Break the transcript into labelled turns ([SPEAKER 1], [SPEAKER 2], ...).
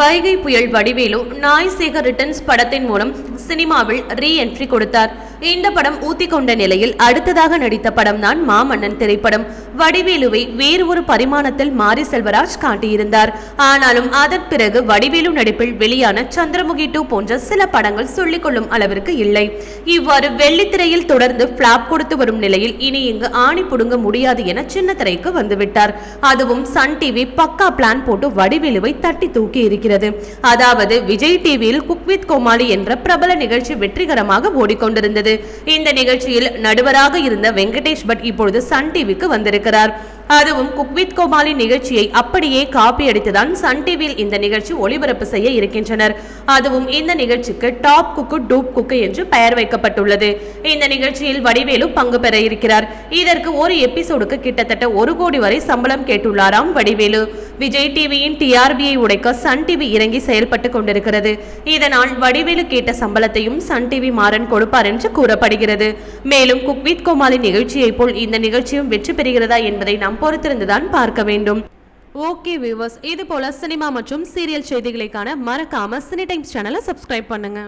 [SPEAKER 1] வைகை புயல் வடிவேலு நாய் சேகர் ரிட்டர்ன்ஸ் படத்தின் மூலம் சினிமாவில் ரீ என்ட்ரி கொடுத்தார் இந்த படம் ஊத்திக்கொண்ட நிலையில் அடுத்ததாக நடித்த படம் தான் மாமன்னன் திரைப்படம் வடிவேலுவை வேறு ஒரு பரிமாணத்தில் மாரி செல்வராஜ் காட்டியிருந்தார் ஆனாலும் அதன் பிறகு வடிவேலு நடிப்பில் வெளியான சந்திரமுகி டூ போன்ற சில படங்கள் சொல்லிக்கொள்ளும் அளவிற்கு இல்லை இவ்வாறு வெள்ளித்திரையில் தொடர்ந்து பிளாப் கொடுத்து வரும் நிலையில் இனி இங்கு ஆணி புடுங்க முடியாது என சின்ன திரைக்கு வந்துவிட்டார் அதுவும் சன் டிவி பக்கா பிளான் போட்டு வடிவேலுவை தட்டி தூக்கி இருக்கிறார் இருக்கிறது அதாவது விஜய் டிவியில் குக் வித் கோமாளி என்ற பிரபல நிகழ்ச்சி வெற்றிகரமாக ஓடிக்கொண்டிருந்தது இந்த நிகழ்ச்சியில் நடுவராக இருந்த வெங்கடேஷ் பட் இப்பொழுது சன் டிவிக்கு வந்திருக்கிறார் அதுவும் குக்வித் கோமாளி நிகழ்ச்சியை அப்படியே காப்பி அடித்துதான் சன் டிவியில் இந்த நிகழ்ச்சி ஒளிபரப்பு செய்ய இருக்கின்றனர் அதுவும் இந்த நிகழ்ச்சிக்கு டாப் குக்கு டூப் குக்கு என்று பெயர் வைக்கப்பட்டுள்ளது இந்த நிகழ்ச்சியில் வடிவேலு பங்கு பெற இருக்கிறார் இதற்கு ஒரு எபிசோடுக்கு கிட்டத்தட்ட ஒரு கோடி வரை சம்பளம் கேட்டுள்ளாராம் வடிவேலு விஜய் டிவியின் டிஆர்பியை உடைக்க சன் டிவி இறங்கி செயல்பட்டு கொண்டிருக்கிறது இதனால் வடிவேலு கேட்ட சம்பளத்தையும் சன் டிவி மாறன் கொடுப்பார் என்று கூறப்படுகிறது மேலும் குக்வித் கோமாலி நிகழ்ச்சியை போல் இந்த நிகழ்ச்சியும் வெற்றி பெறுகிறதா என்பதை நாம் பொறுத்திருந்துதான் பார்க்க வேண்டும்
[SPEAKER 2] ஓகே வியூவர்ஸ் இது போல சினிமா மற்றும் சீரியல் செய்திகளுக்கான மறக்காம சினி டைம்ஸ் சேனலை சப்ஸ்கிரைப் பண்ணுங்க